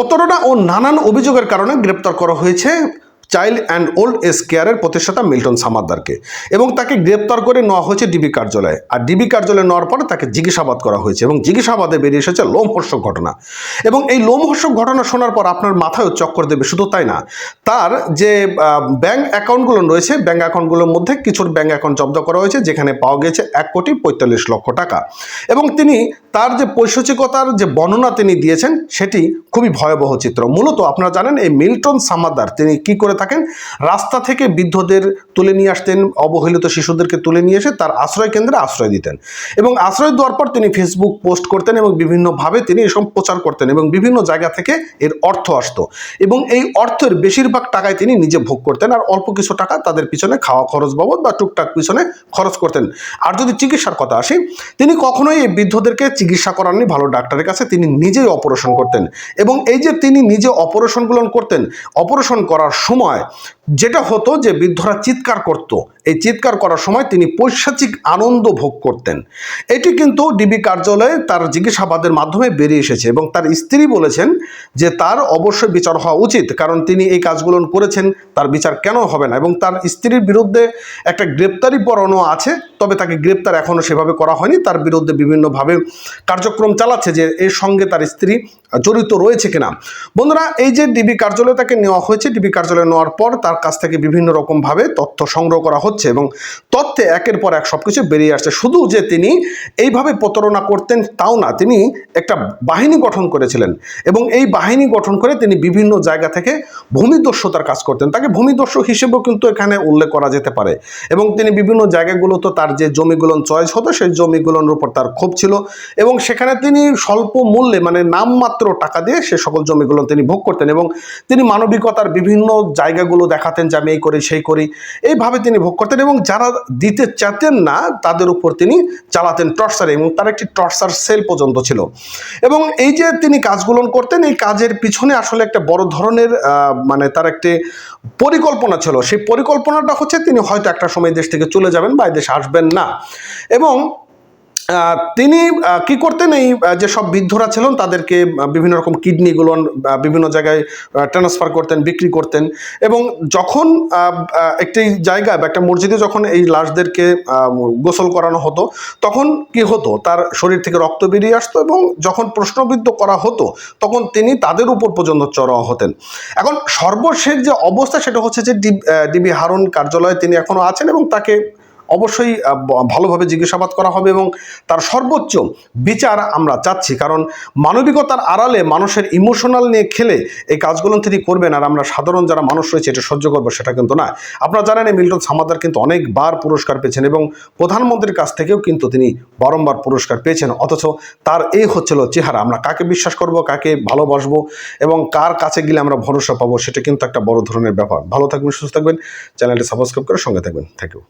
প্রতারণা ও নানান অভিযোগের কারণে গ্রেপ্তার করা হয়েছে। চাইল্ড অ্যান্ড ওল্ড এজ কেয়ারের প্রতিষ্ঠাতা মিল্টন সামাদ্দারকে এবং তাকে গ্রেপ্তার করে নেওয়া হয়েছে ডিবি কার্যালয়ে। আর ডিবি কার্যালয়ে নেওয়ার পরে তাকে জিজ্ঞাসাবাদ করা হয়েছে এবং জিজ্ঞাসাবাদে বেরিয়ে এসেছে লোমহর্ষক ঘটনা। এবং এই লোমহর্ষক ঘটনা শোনার পর আপনার মাথায় চক্কর দেবে, শুধু তাই না? তার যে ব্যাংক অ্যাকাউন্টগুলো রয়েছে, ব্যাংক অ্যাকাউন্টগুলোর মধ্যে কিছুর ব্যাংক অ্যাকাউন্ট জব্দ করা হয়েছে, যেখানে পাওয়া গেছে এক কোটি পঁয়তাল্লিশ লক্ষ টাকা। এবং তিনি তার যে পৈশাচিকতার যে বর্ণনা তিনি দিয়েছেন, সেটি খুবই ভয়াবহ চিত্র। মূলত আপনারা জানেন এই মিল্টন সামাদার তিনি কি করে থাকেন। রাস্তা থেকে বৃদ্ধদের তুলে নিয়ে আসতেন, অবহেলিত শিশুদেরকে তুলে নিয়ে এসে তার আশ্রয় কেন্দ্রে আশ্রয় দিতেন। এবং আশ্রয় দেওয়ার পর তিনি ফেসবুক পোস্ট করতেন এবং বিভিন্নভাবে তিনি এসব প্রচার করতেন এবং বিভিন্ন জায়গা থেকে এর অর্থ আসত। এবং এই অর্থের বেশিরভাগ টাকায় তিনি নিজে ভোগ করতেন আর অল্প কিছু টাকা তাদের পিছনে খাওয়া খরচ বাবদ বা টুকটাক পিছনে খরচ করতেন। আর যদি চিকিৎসার কথা আসি, তিনি কখনোই এই বৃদ্ধদেরকে চিকিৎসা করাননি ভালো ডাক্তারের কাছে, তিনি নিজেই অপারেশন করতেন। এবং এই যে তিনি নিজে অপারেশনগুলো করতেন, অপারেশন করার সময় নয় যেটা হতো যে বৃদ্ধরা চিৎকার করত। এই চিৎকার করার সময় তিনি পৈশাচিক আনন্দ ভোগ করতেন। এটি কিন্তু ডিবি কার্যালয়ে তার জিজ্ঞাসাবাদের মাধ্যমে বেরিয়ে এসেছে এবং তার স্ত্রী বলেছেন যে তার অবশ্যই বিচার হওয়া উচিত, কারণ তিনি এই কাজগুলো করেছেন, তার বিচার কেন হবে না? এবং তার স্ত্রীর বিরুদ্ধে একটা গ্রেপ্তারি পরোয়ানা আছে, তবে তাকে গ্রেপ্তার এখনও সেভাবে করা হয়নি। তার বিরুদ্ধে বিভিন্নভাবে কার্যক্রম চালাচ্ছে যে এর সঙ্গে তার স্ত্রী জড়িত রয়েছে কিনা। বন্ধুরা, এই যে ডিবি কার্যালয়ে তাকে নেওয়া হয়েছে, ডিবি কার্যালয়ে নেওয়ার পর তার কাছ থেকে বিভিন্ন রকমভাবে তথ্য সংগ্রহ করা হচ্ছে এবং তথ্যে একের পর এক সব কিছু বেরিয়ে আসছে। শুধু যে তিনি এইভাবে প্রতারণা করতেন তাও না, তিনি একটা বাহিনী গঠন করেছিলেন এবং এই বাহিনী গঠন করে তিনি বিভিন্ন জায়গা থেকে ভূমিদস্যতার কাজ করতেন। তাকে ভূমিদস্যু হিসেবেও কিন্তু এখানে উল্লেখ করা যেতে পারে এবং তিনি বিভিন্ন জায়গাগুলোতে তার যে জমিগুলো চয়েস হতো, সেই জমিগুলোর উপর তার ক্ষোভ ছিল এবং সেখানে তিনি স্বল্প মূল্যে মানে নামমাত্র টাকা দিয়ে সে সকল জমিগুলো তিনি ভোগ করতেন এবং তিনি মানবিকতার বিভিন্ন জায়গাগুলো দেখাতেন যে আমি এই করি, সেই করি। এইভাবে তিনি ভোগ করতেন এবং যারা দিতে চাতেন না, তাদের উপর তিনি চালাতেন টর্চার এবং তার একটি টর্চার সেল পর্যন্ত ছিল। এবং এই যে তিনি কাজগুলো করতেন, এই কাজের পিছনে আসলে একটা বড় ধরনের মানে তার একটি পরিকল্পনা ছিল। সেই পরিকল্পনাটা হচ্ছে তিনি হয়তো একটা সময় দেশ থেকে চলে যাবেন বা দেশে আসবেন না। এবং তিনি কি করতেন? এই যে সব বৃদ্ধরা ছিলেন, তাদেরকে বিভিন্ন রকম কিডনিগুলো বিভিন্ন জায়গায় ট্রান্সফার করতেন, বিক্রি করতেন এবং যখন একটি জায়গা বা একটা মসজিদে যখন এই লাশদেরকে গোসল করানো হতো, তখন কি হতো? তার শরীর থেকে রক্ত বেরিয়ে আসতো এবং যখন প্রশ্নবিদ্ধ করা হতো, তখন তিনি তাদের উপর পর্যন্ত চড়াও হতেন। এখন সর্বশেষ যে অবস্থা, সেটা হচ্ছে যে ডিবি হারুন কার্যালয়ে তিনি এখনও আছেন এবং তাকে অবশ্যই ভালোভাবে জিজ্ঞাসাবাদ করা হবে এবং তার সর্বোচ্চ বিচার আমরা চাচ্ছি। কারণ মানবিকতার আড়ালে মানুষের ইমোশনাল নিয়ে খেলে এই কাজগুলো তিনি করবেন আর আমরা সাধারণ যারা মানুষ রয়েছে, এটা সহ্য করব সেটা কিন্তু না। আপনারা জানেন মিল্টন সামাদার কিন্তু অনেকবার পুরস্কার পেয়েছেন এবং প্রধানমন্ত্রীর কাছ থেকেও কিন্তু তিনি বারংবার পুরস্কার পেয়েছেন। অথচ তার এই হচ্ছিল চেহারা। আমরা কাকে বিশ্বাস করব, কাকে ভালোবাসবো এবং কার কাছে গেলে আমরা ভরসা পাবো, সেটা কিন্তু একটা বড় ধরনের ব্যাপার। ভালো থাকবেন, সুস্থ থাকবেন। চ্যানেলটি সাবস্ক্রাইব করে সঙ্গে থাকবেন। Thank you